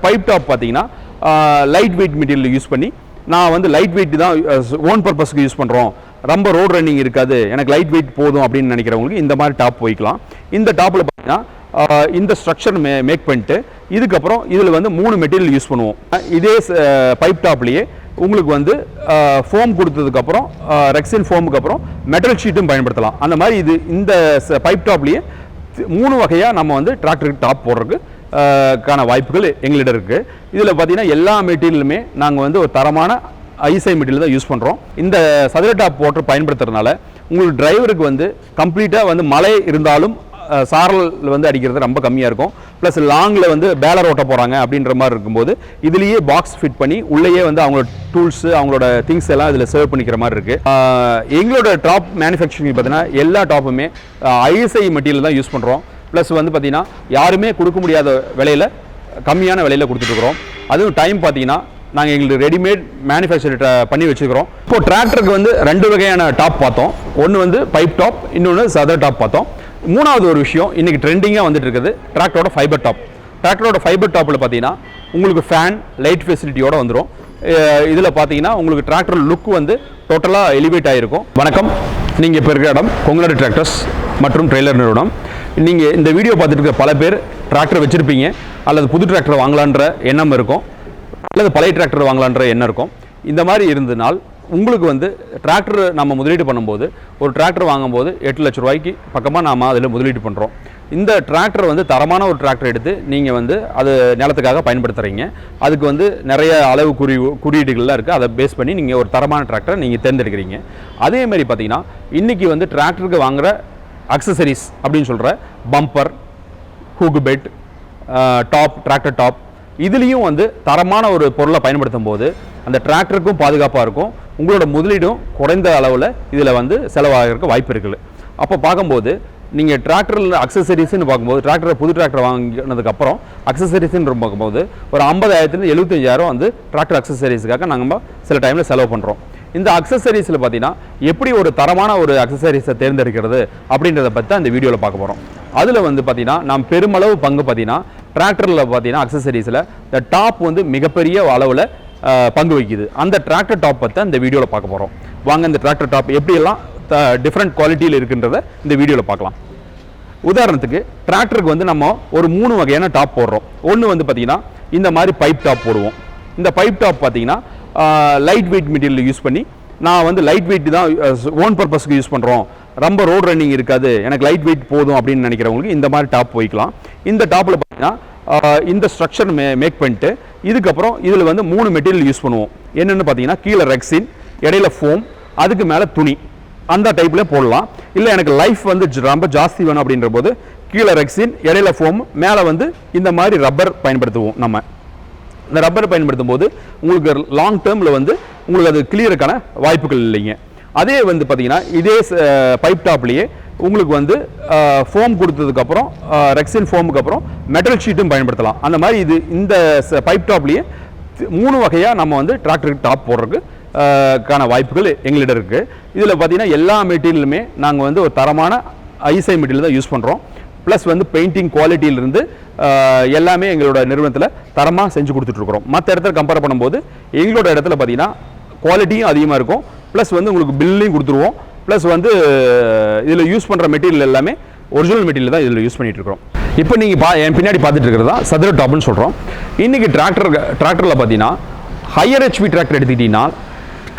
Pipe top பார்த்தீங்கன்னா light weight material use பண்ணி நான் வந்து லைட் வெயிட் தான் ஓன் பர்பஸ்க்கு யூஸ் பண்ணுறோம் ரொம்ப ரோட் ரன்னிங் இருக்காது. எனக்கு லைட் வெயிட் போதும் அப்படின்னு நினைக்கிறவங்களுக்கு இந்த மாதிரி டாப் போய்க்கலாம். இந்த டாப்பில் பார்த்தீங்கன்னா இந்த ஸ்ட்ரக்சர் மே மேக் பண்ணிட்டு இதுக்கப்புறம் இதில் வந்து மூணு மெட்டீரியல் யூஸ் பண்ணுவோம். இதே பைப் டாப்லேயே உங்களுக்கு வந்து ஃபோம் கொடுத்ததுக்கப்புறம் ரெக்ஸின் ஃபோமுக்கு அப்புறம் மெட்டல் ஷீட்டும் பயன்படுத்தலாம். அந்த மாதிரி இது இந்த பைப் டாப்லேயே மூணு வகையாக நம்ம வந்து டிராக்டருக்கு டாப் போடுறதுக்கு கான வாய்ப்புகள் எங்களிடம் இருக்குது இதில் பார்த்தீங்கன்னா எல்லா மெட்டீரியலுமே நாங்கள் வந்து ஒரு தரமான ஐசை மெட்டீரியல் தான் யூஸ் பண்ணுறோம் இந்த சதுர டாப் போட்டு பயன்படுத்துறதுனால உங்களுக்கு டிரைவருக்கு வந்து கம்ப்ளீட்டாக வந்து மழை இருந்தாலும் சாரல் வந்து அடிக்கிறது ரொம்ப கம்மியாக இருக்கும். ப்ளஸ் லாங்கில் வந்து பேலர் ஓட்ட போகிறாங்க அப்படின்ற மாதிரி இருக்கும்போது இதுலேயே பாக்ஸ் ஃபிட் பண்ணி உள்ளேயே வந்து அவங்களோட டூல்ஸு அவங்களோட திங்ஸ் எல்லாம் இதில் சர்வ் பண்ணிக்கிற மாதிரி இருக்குது எங்களோட டாப் மேனுஃபேக்சரிங் பார்த்தீங்கன்னா எல்லா டாப்புமே ஐஎஸ்ஐ மெட்டீரியல் தான் யூஸ் பண்ணுறோம் ப்ளஸ் வந்து பார்த்திங்கன்னா யாருமே கொடுக்க முடியாத விலையில் கம்மியான விலையில் கொடுத்துட்ருக்குறோம் அதுவும் டைம் பார்த்தீங்கன்னா நாங்கள் எங்களுக்கு ரெடிமேட் மேனுஃபேக்சர் பண்ணி வச்சுக்கிறோம் இப்போ டிராக்டருக்கு வந்து ரெண்டு வகையான டாப் பார்த்தோம். ஒன்று வந்து பைப் டாப் இன்னொன்று சதர் டாப் பார்த்தோம். மூணாவது ஒரு விஷயம் இன்னைக்கு ட்ரெண்டிங்காக வந்துட்டு இருக்குது டிராக்டரோட ஃபைபர் டாப் டிராக்டரோட ஃபைபர் டாப்பில் பார்த்தீங்கன்னா உங்களுக்கு ஃபேன் லைட் ஃபெசிலிட்டியோடு வந்துடும் இதில் பார்த்தீங்கன்னா உங்களுக்கு டிராக்டர் லுக் வந்து டோட்டலாக எலிவேட் ஆகிருக்கும் வணக்கம். நீங்கள் இப்போ இருக்கிற இடம் கொங்கநாடு டிராக்டர்ஸ் மற்றும் ட்ரெய்லர் நிறுவனம். நீங்கள் இந்த வீடியோ பார்த்துட்டு இருக்க பல பேர் டிராக்டர் வச்சுருப்பீங்க அல்லது புது டிராக்டர் வாங்கலான்ற எண்ணம் இருக்கும் அல்லது பழைய டிராக்டர் வாங்கலான்ற எண்ணம் இருக்கும். இந்த மாதிரி இருந்தனால் உங்களுக்கு வந்து டிராக்டர் நம்ம முதலீடு பண்ணும்போது ஒரு டிராக்டர் வாங்கும்போது எட்டு லட்ச ரூபாய்க்கு பக்கமாக நாம் அதில் முதலீடு பண்ணுறோம் இந்த டிராக்டர் வந்து தரமான ஒரு டிராக்டர் எடுத்து நீங்கள் வந்து அது நிலத்துக்காக பயன்படுத்துகிறீங்க அதுக்கு வந்து நிறைய அளவு குறி குறியீடுகள்லாம் இருக்குது அதை பேஸ் பண்ணி நீங்கள் ஒரு தரமான டிராக்டரை நீங்கள் தேர்ந்தெடுக்கிறீங்க. அதே மாதிரி பார்த்தீங்கன்னா இன்றைக்கி வந்து டிராக்டருக்கு வாங்குகிற அக்சசரிஸ் அப்படின்னு சொல்கிற bumper hook bed top tractor top இதுலேயும் வந்து தரமான ஒரு பொருளை பயன்படுத்தும் போது அந்த டிராக்டருக்கும் பாதுகாப்பாக இருக்கும். உங்களோட முதலீடும் குறைந்த அளவில் இதில் வந்து செலவாகிறதுக்கு வாய்ப்பு இருக்குது. அப்போ பார்க்கும்போது நீங்கள் டிராக்டரில் அக்சசரிஸ்ன்னு பார்க்கும்போது டிராக்டர் புது டிராக்டர் வாங்கினதுக்கப்புறம் அக்சசரிஸ்ன்னு பார்க்கும்போது ஒரு ஐம்பதாயிரத்துலேருந்து எழுபத்தஞ்சாயிரம் வந்து டிராக்டர் அக்சசரிஸுக்காக நாங்கள் சில டைமில் செலவு பண்ணுறோம் இந்த அக்சசரிஸில் பார்த்தீங்கன்னா எப்படி ஒரு தரமான ஒரு அக்சசரிஸை தேர்ந்தெடுக்கிறது அப்படின்றத பற்றி தான் இந்த வீடியோவில் பார்க்க போகிறோம் அதில் வந்து பார்த்தீங்கன்னா நாம் பெருமளவு பங்கு பார்த்தீங்கன்னா டிராக்டரில் பார்த்தீங்கன்னா அக்சசரிஸில் இந்த டாப் வந்து மிகப்பெரிய அளவில் பங்கு வகிக்குது. அந்த டிராக்டர் டாப் பற்றி இந்த வீடியோவில் பார்க்க போகிறோம் வாங்க இந்த டிராக்டர் டாப் எப்படியெல்லாம் டிஃப்ரெண்ட் குவாலிட்டியில் இருக்குன்றத இந்த வீடியோவில் பார்க்கலாம். உதாரணத்துக்கு டிராக்டருக்கு வந்து நம்ம ஒரு மூணு வகையான டாப் போடுறோம். ஒன்று வந்து பார்த்தீங்கன்னா இந்த மாதிரி பைப் டாப் போடுவோம். இந்த பைப் டாப் பார்த்தீங்கன்னா லைட் வெயிட் மெட்டீரியல் யூஸ் பண்ணி நான் வந்து லைட் வெயிட் தான் ஓன் பர்பஸ்க்கு யூஸ் பண்ணுறோம் ரொம்ப ரோட் ரன்னிங் இருக்காது. எனக்கு லைட் வெயிட் போதும் அப்படின்னு நினைக்கிறவங்களுக்கு இந்த மாதிரி டாப் போய்க்கலாம். இந்த டாப்பில் பார்த்தீங்கன்னா இந்த ஸ்ட்ரக்சர் மே மேக் பண்ணிட்டு இதுக்கப்புறம் இதில் வந்து மூணு மெட்டீரியல் யூஸ் பண்ணுவோம். என்னென்னு பார்த்தீங்கன்னா கீழே ரெக்ஸின் இடையில ஃபோம் அதுக்கு மேலே துணி. அந்த டைப்பில் போடலாம். இல்லை எனக்கு லைஃப் வந்து ரொம்ப ஜாஸ்தி வேணும் அப்படின்ற போது கீழே ரெக்ஸின் இடையில ஃபோம் மேலே வந்து இந்த மாதிரி ரப்பர் பயன்படுத்துவோம் நம்ம. இந்த ரப்பரை பயன்படுத்தும் போது உங்களுக்கு லாங் டேர்மில் வந்து உங்களுக்கு அது கிளியருக்கான வாய்ப்புகள் இல்லைங்க. அதே வந்து பார்த்தீங்கன்னா இதே பைப் டாப்லேயே உங்களுக்கு வந்து ஃபோம் கொடுத்ததுக்கப்புறம் ரெக்ஸின் ஃபோமுக்கு அப்புறம் மெட்டல் ஷீட்டும் பயன்படுத்தலாம். அந்த மாதிரி இது இந்த பைப் டாப்லேயே மூணு வகையாக நம்ம வந்து டிராக்டருக்கு டாப் போடுறதுக்கு கான வாய்ப்புகள் எங்களிடம் இருக்குது இதில் பார்த்தீங்கன்னா எல்லா மெட்டீரியலுமே நாங்கள் வந்து ஒரு தரமான ஐசை மெட்டீரியல் தான் யூஸ் பண்ணுறோம் ப்ளஸ் வந்து பெயிண்டிங் குவாலிட்டியிலிருந்து எல்லாமே எங்களோட நிறுவனத்தில் தரமாக செஞ்சு கொடுத்துட்ருக்குறோம். மற்ற இடத்துல கம்பேர் பண்ணும்போது எங்களோட இடத்துல பார்த்தீங்கன்னா குவாலிட்டியும் அதிகமாக இருக்கும். ப்ளஸ் வந்து உங்களுக்கு பில்லையும் கொடுத்துருவோம். ப்ளஸ் வந்து இதில் யூஸ் பண்ணுற மெட்டீரியல் எல்லாமே ஒரிஜினல் மெட்டீரியல் தான் இதில் யூஸ் பண்ணிட்டு இருக்கிறோம் இப்போ நீங்கள் பா என் பின்னாடி பார்த்துட்டு இருக்கிறதா சதுர டாப்னு சொல்கிறோம் இன்றைக்கி டிராக்டர் டிராக்டரில் பார்த்தீங்கன்னா ஹையர் ஹெச்பி டிராக்டர் எடுத்துக்கிட்டிங்கன்னா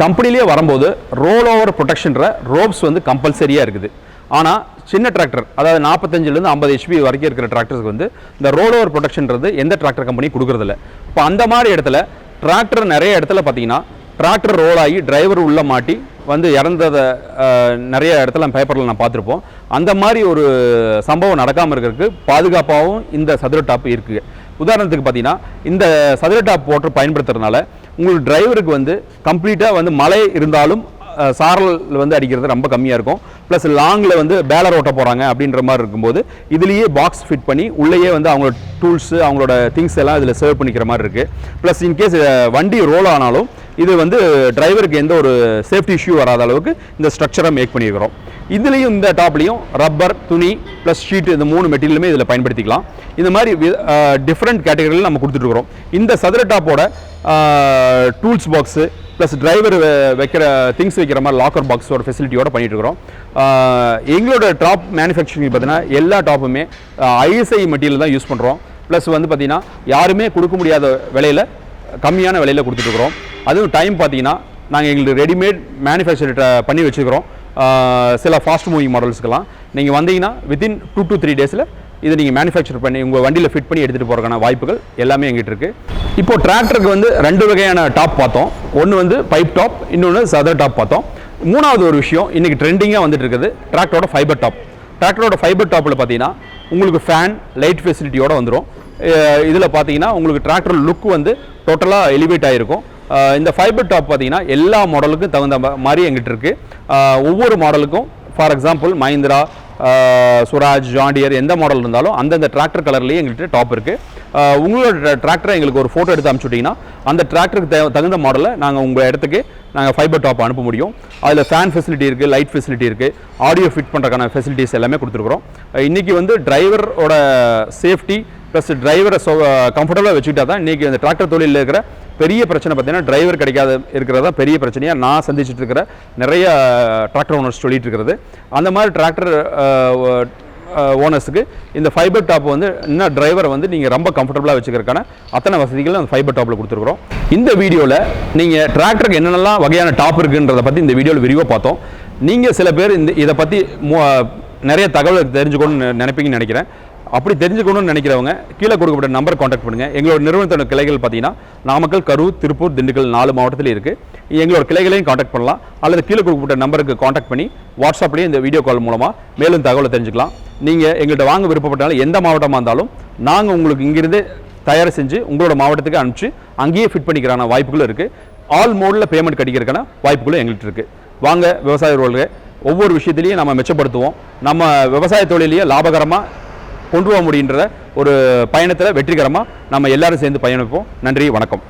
கம்பெனிலேயே வரும்போது ரோல் ஓவர் ப்ரொடெக்ஷன்ற ரோப்ஸ் வந்து கம்பல்சரியாக இருக்குது. ஆனால் சின்ன டிராக்டர் அதாவது நாற்பத்தஞ்சிலேருந்து ஐம்பது ஹெச்பி வரைக்கும் இருக்கிற டிராக்டர்ஸ்க்கு வந்து இந்த ரோல் ஓவர் எந்த டிராக்டர் கம்பெனி கொடுக்குறதில்ல. இப்போ அந்த மாதிரி இடத்துல டிராக்டர் நிறைய இடத்துல பார்த்தீங்கன்னா டிராக்டர் ரோல் ஆகி டிரைவர் உள்ள மாட்டி வந்து இறந்ததை நிறைய இடத்துல பேப்பரில் நான் பார்த்துருப்போம். அந்த மாதிரி ஒரு சம்பவம் நடக்காமல் இருக்கிறதுக்கு பாதுகாப்பாகவும் இந்த சதுர டாப் இருக்குது உதாரணத்துக்கு பார்த்தீங்கன்னா இந்த சதுர டாப் போட்டு பயன்படுத்துறதுனால உங்களுக்கு டிரைவருக்கு வந்து கம்ப்ளீட்டாக வந்து மழை இருந்தாலும் சாரல் வந்து அடிக்கிறது ரொம்ப கம்மியாக இருக்கும். ப்ளஸ் லாங்கில் வந்து பேலர் ஓட்ட போகிறாங்க அப்படின்ற மாதிரி இருக்கும்போது இதுலேயே பாக்ஸ் ஃபிட் பண்ணி உள்ளேயே வந்து அவங்களோட டூல்ஸு அவங்களோட திங்ஸ் எல்லாம் இதில் சர்வ் பண்ணிக்கிற மாதிரி இருக்குது ப்ளஸ் இன்கேஸ் வண்டி ரோல் ஆனாலும் இது வந்து டிரைவருக்கு எந்த ஒரு சேஃப்டி இஷ்யூ வராத அளவுக்கு இந்த ஸ்ட்ரக்சரை மேக் பண்ணியிருக்கிறோம். இதுலேயும் இந்த டாப்லேயும் ரப்பர் துணி ப்ளஸ் ஷீட் இந்த மூணு மெட்டீரியலுமே இதில் பயன்படுத்திக்கலாம். இந்த மாதிரி டிஃப்ரெண்ட் கேட்டகரியில் நம்ம கொடுத்துட்ருக்குறோம் இந்த சதுர டாப்போட டூல்ஸ் பாக்ஸு ப்ளஸ் டிரைவர் வைக்கிற திங்ஸ் வைக்கிற மாதிரி லாக்கர் பாக்ஸோட ஃபெசிலிட்டியோட பண்ணிட்டு இருக்கிறோம் எங்களோட டாப் மேனுஃபேக்சரிங் பார்த்தீங்கன்னா எல்லா டாப்புமே ஐஎஸ்ஐ மெட்டீரியல் தான் யூஸ் பண்ணுறோம் ப்ளஸ் வந்து பார்த்தீங்கன்னா யாருமே கொடுக்க முடியாத விலையில் கம்மியான விலையில் கொடுத்துட்ருக்குறோம் அதுவும் டைம் பார்த்தீங்கன்னா நாங்கள் எங்களுக்கு ரெடிமேட் மேனுஃபேக்சர் பண்ணி வச்சுருக்கிறோம். சில ஃபாஸ்ட் மூவிங் மாடல்ஸ்க்கெல்லாம் நீங்கள் வந்தீங்கன்னா வித்தின் டூ டு த்ரீ டேஸில் இதை நீங்கள் மேனுஃபேக்சர் பண்ணி உங்கள் வண்டியில் ஃபிட் பண்ணி எடுத்துகிட்டு போகிறக்கான வாய்ப்புகள் எல்லாமே எங்கிட்ட இருக்குது இப்போ டிராக்டருக்கு வந்து ரெண்டு வகையான டாப் பார்த்தோம். ஒன்று வந்து பைப் டாப் இன்னொன்று சதர் டாப் பார்த்தோம். மூணாவது ஒரு விஷயம் இன்றைக்கி ட்ரெண்டிங்காக வந்துட்டு இருக்குது டிராக்டரோட ஃபைபர் டாப் டிராக்டரோட ஃபைபர் டாப்பில் பார்த்தீங்கன்னா உங்களுக்கு ஃபேன் லைட் ஃபெசிலிட்டியோடு வந்துடும் இதில் பார்த்தீங்கன்னா உங்களுக்கு டிராக்டர் லுக் வந்து டோட்டலாக எலிவேட் ஆகிருக்கும் இந்த ஃபைபர் டாப் பார்த்தீங்கன்னா எல்லா மாடலுக்கும் தகுந்த மாதிரி எங்கிட்ட இருக்குது ஒவ்வொரு மாடலுக்கும் for example Mahindra Suraj John Deere எந்த மாடல் இருந்தாலும் அந்தந்த டிராக்டர் கலர்லேயே எங்கள்கிட்ட டாப் இருக்குது உங்களோட டிராக்டரை எங்களுக்கு ஒரு ஃபோட்டோ எடுத்து அனுப்பிச்சுட்டிங்கன்னா அந்த டிராக்டருக்கு தகுந்த மாடலை நாங்கள் உங்கள் இடத்துக்கு நாங்கள் ஃபைபர் டாப் அனுப்ப முடியும். அதில் ஃபேன் ஃபெசிலிட்டி இருக்குது லைட் ஃபெசிலிட்டி இருக்குது ஆடியோ ஃபிட் பண்ணுறக்கான ஃபெசிலிட்டிஸ் எல்லாமே கொடுத்துருக்குறோம். இன்றைக்கி வந்து டிரைவரோட சேஃப்டி ப்ளஸ் டிரைவரை சொ கம்ஃபர்டபுளாக வச்சுக்கிட்டா தான் இன்றைக்கி அந்த டிராக்டர் தொழிலில் இருக்கிற பெரிய பிரச்சனை பார்த்தீங்கன்னா டிரைவர் கிடைக்காத தான் பெரிய பிரச்சனையாக நான் சந்திச்சுட்டு இருக்கிற நிறைய டிராக்டர் ஓனர்ஸ் சொல்லிட்டு இருக்கிறது. அந்த மாதிரி டிராக்டர் ஓனர்ஸுக்கு இந்த ஃபைபர் டாப் வந்து இன்னும் டிரைவரை வந்து நீங்கள் ரொம்ப கம்ஃபர்டபுளாக வச்சுக்கிறதுக்கான அத்தனை வசதிகளும் அந்த ஃபைபர் டாப்பில் கொடுத்துருக்குறோம். இந்த வீடியோவில் நீங்கள் டிராக்டருக்கு என்னென்னலாம் வகையான டாப் இருக்குன்றதை பற்றி இந்த வீடியோவில் விரிவாக பார்த்தோம். நீங்கள் சில பேர் இந்த இதை பற்றி நிறைய தகவல் தெரிஞ்சுக்கணும்னு நினைப்பீங்கன்னு நினைக்கிறேன். அப்படி தெரிஞ்சுக்கணும்னு நினைக்கிறவங்க கீழே கொடுக்கப்பட்ட நம்பர் காண்டாக்ட் பண்ணுங்கள் எங்களோட நிறுவனத்தோட கிளைகள் பார்த்தீங்கன்னா நாமக்கல் கரூர் திருப்பூர் திண்டுக்கல் நாலு மாவட்டத்தில் இருக்குது எங்களோட கிளைகளையும் காண்டாக்ட் பண்ணலாம். அல்லது கீழே கொடுக்கப்பட்ட நம்பருக்கு காண்டாக்ட் பண்ணி வாட்ஸ்அப்லேயே இந்த வீடியோ கால் மூலமாக மேலும் தகவலை தெரிஞ்சுக்கலாம். நீங்கள் எங்கள்கிட்ட வாங்க விருப்பப்பட்டாலும் எந்த மாவட்டமாக இருந்தாலும் நாங்கள் உங்களுக்கு இங்கிருந்து தயார் செஞ்சு உங்களோட மாவட்டத்துக்கு அனுப்பிச்சு அங்கேயே ஃபிட் பண்ணிக்கிறான வாய்ப்புகளும் இருக்குது ஆல் மோடில் பேமெண்ட் கிடைக்கிறதுக்கான வாய்ப்புகளும் எங்கள்கிட்ட இருக்குது வாங்க விவசாய ஒவ்வொரு விஷயத்திலையும் நம்ம மெச்சப்படுத்துவோம். நம்ம விவசாய தொழிலையே லாபகரமாக கொண்டு போக முடியுன்ற ஒரு பயணத்தில் வெற்றிகரமாக நம்ம எல்லாரும் சேர்ந்து பயணிப்போம். நன்றி வணக்கம்.